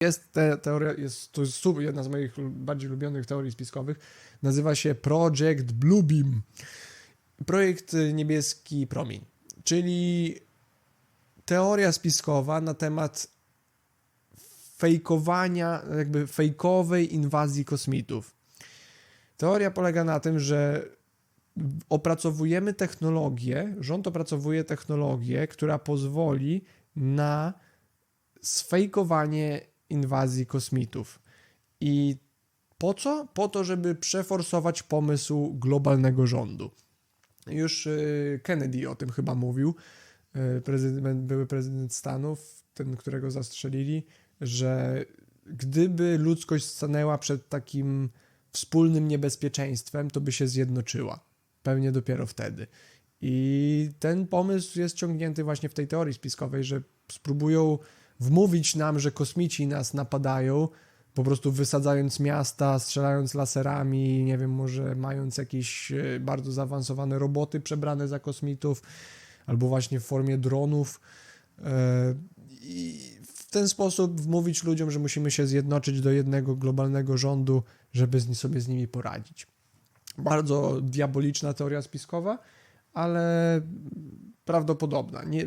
Jest te, teoria, jest, to jest jedna z moich bardziej ulubionych teorii spiskowych. Nazywa się Project Bluebeam. Projekt y, Niebieski Promień. Czyli teoria spiskowa na temat fejkowania, jakby fejkowej inwazji kosmitów. Teoria polega na tym, że opracowujemy technologię, rząd opracowuje technologię, która pozwoli na sfejkowanie inwazji kosmitów. I po co? Po to, żeby przeforsować pomysł globalnego rządu. Już y, Kennedy o tym chyba mówił, y, prezydent, były prezydent Stanów, ten, którego zastrzelili, że gdyby ludzkość stanęła przed takim wspólnym niebezpieczeństwem, to by się zjednoczyła. Pewnie dopiero wtedy. I ten pomysł jest ciągnięty właśnie w tej teorii spiskowej, że spróbują wmówić nam, że kosmici nas napadają, po prostu wysadzając miasta, strzelając laserami, nie wiem, może mając jakieś e, bardzo zaawansowane roboty przebrane za kosmitów, albo właśnie w formie dronów. E, I w ten sposób wmówić ludziom, że musimy się zjednoczyć do jednego globalnego rządu, żeby sobie z nimi poradzić. Bardzo diaboliczna teoria spiskowa, ale prawdopodobna. Nie,